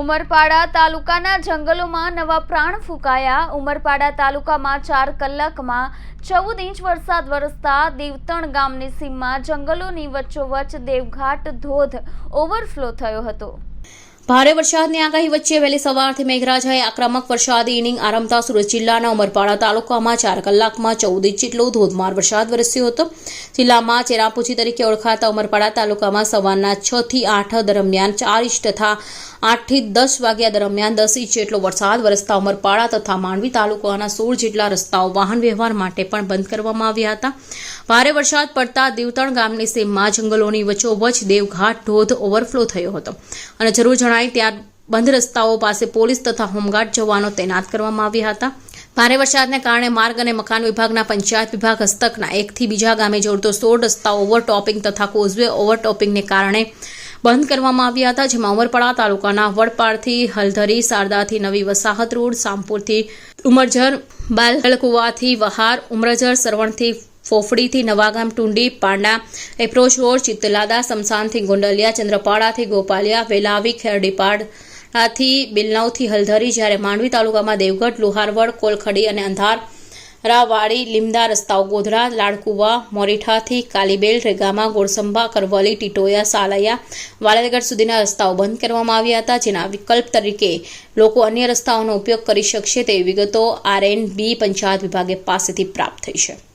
ઉમરપાડા તાલુકાના જંગલોમાં નવા પ્રાણ ફૂંકાયા. ઉમરપાડા તાલુકામાં ચાર કલાકમાં ચૌદ ઇંચ વરસાદ વરસતા દેવતણ ગામની સીમમાં જંગલોની વચ્ચોવચ્ચ દેવઘાટ ધોધ ઓવરફ્લો થયો હતો. ભારે વરસાદની આગાહી વચ્ચે વહેલી સવારથી મેઘરાજાએ આક્રમક વરસાદી ઇનિંગ આરંભતા સુરત જિલ્લાના ઉમરપાડા તાલુકામાં ચાર કલાકમાં ચૌદ ઇંચ જેટલો ધોધમાર વરસાદ વરસ્યો હતો. જિલ્લામાં ચેરાપુંજી તરીકે ઓળખાતા ઉમરપાડા તાલુકામાં સવારના છ થી આઠ દરમિયાન ચાર ઇંચ તથા આઠથી દસ વાગ્યા દરમિયાન દસ ઇંચ જેટલો વરસાદ વરસતા ઉમરપાડા તથા માંડવી તાલુકાના સોળ જેટલા રસ્તાઓ વાહન વ્યવહાર માટે પણ બંધ કરવામાં આવ્યા હતા. ભારે વરસાદ પડતા દેવતણ ગામની સીમમાં જંગલોની વચ્ચોવચ દેવઘાટ, ધોધ, ઓવરફ્લો થયો હતો અને જરૂર જણાય ત્યાં બંધ રસ્તાઓ પાસે પોલીસ તથા હોમગાર્ડ જવાનો તૈનાત કરવામાં આવ્યા હતા. ભારે વરસાદને કારણે માર્ગ અને મકાન વિભાગના પંચાયત વિભાગ હસ્તકના એકથી બીજા ગામે જોડતો સોળ રસ્તા ઓવરટોપિંગ તથા કોઝવે ઓવરટોપિંગને કારણે બંધ કરવામાં આવ્યા હતા, જેમાં ઉમરપાડા તાલુકાના વડપાડથી હલધરી શારદાથી નવી વસાહત રોડ, સામપુરથી ઉમરજર, બાલકુવાથી વહાર, ઉમરજર, સરવણથી ફોફડીથી નવાગામ ટુંડી પાંડા એપ્રોચ રોડ ચિત્તલાદા, સમસાનથી ગોંડલિયા, ચંદ્રપાડાથી ગોપાલિયા, વેલાવી, ખેરડીપાડાથી બિલનાવથી હલધરી જ્યારે માંડવી તાલુકામાં દેવગઢ, લુહારવડ, કોલખડી અને અંધાર રાવાડી લીમદા રસ્તાઓ, ગોધરા, લાડકુવા, મોરીઠાથી કાલીબેલ, રેગામા ગોળસંભા કરવલી, ટીટોયા, સાલૈયા વાલાદગઢ સુધીના રસ્તાઓ બંધ કરવામાં આવ્યા હતા, જેના વિકલ્પ તરીકે લોકો અન્ય રસ્તાઓનો ઉપયોગ કરી શકશે તેવી વિગતો આરએન બી પંચાયત વિભાગે પાસેથી પ્રાપ્ત થઈ છે.